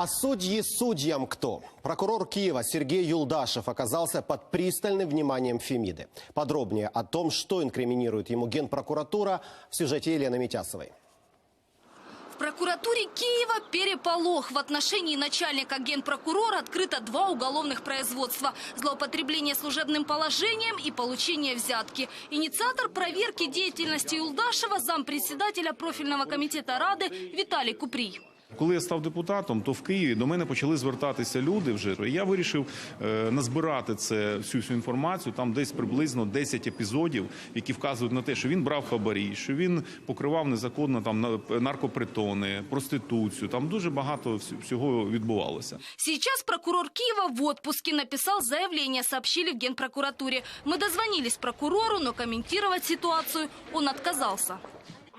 А судьи судьям кто? Прокурор Киева Сергей Юлдашев оказался под пристальным вниманием Фемиды. Подробнее о том, что инкриминирует ему Генпрокуратура в сюжете Елены Митясовой. В прокуратуре Киева переполох. В отношении начальника генпрокурора открыто два уголовных производства. Злоупотребление служебным положением и получение взятки. Инициатор проверки деятельности Юлдашева зампредседателя профильного комитета Рады Виталий Куприй. Коли я став депутатом, то в Києві до мене почали звертатися люди вже. Я вирішив е, назбирати це всю всю інформацію. Там десь приблизно 10 епізодів, які вказують на те, що він брав хабарі, що він покривав незаконно там на- наркопритони, проституцію. Там дуже багато вс- всього відбувалося. Сейчас прокурор Киева в отпуске написал заявление, сообщили в Генпрокуратуре. Мы дозвонились прокурору, но комментировать ситуацию он отказался.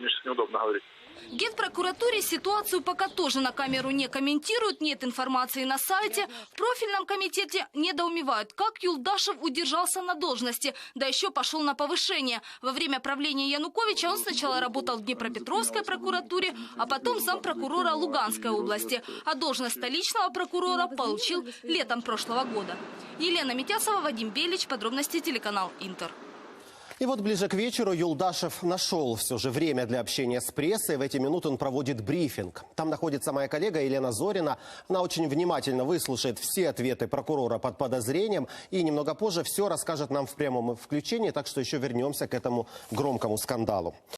Мне сейчас неудобно говорить. Генпрокуратуре ситуацию пока тоже на камеру не комментируют, нет информации на сайте. В профильном комитете недоумевают, как Юлдашев удержался на должности, да еще пошел на повышение. Во время правления Януковича он сначала работал в Днепропетровской прокуратуре, а потом зампрокурора Луганской области. А должность столичного прокурора получил летом прошлого года. Елена Митясова, Вадим Белич. Подробности телеканал Интер. И вот ближе к вечеру Юлдашев нашел все же время для общения с прессой. В эти минуты он проводит брифинг. Там находится моя коллега Елена Зорина. Она очень внимательно выслушает все ответы прокурора под подозрением и немного позже все расскажет нам в прямом включении. Так что еще вернемся к этому громкому скандалу.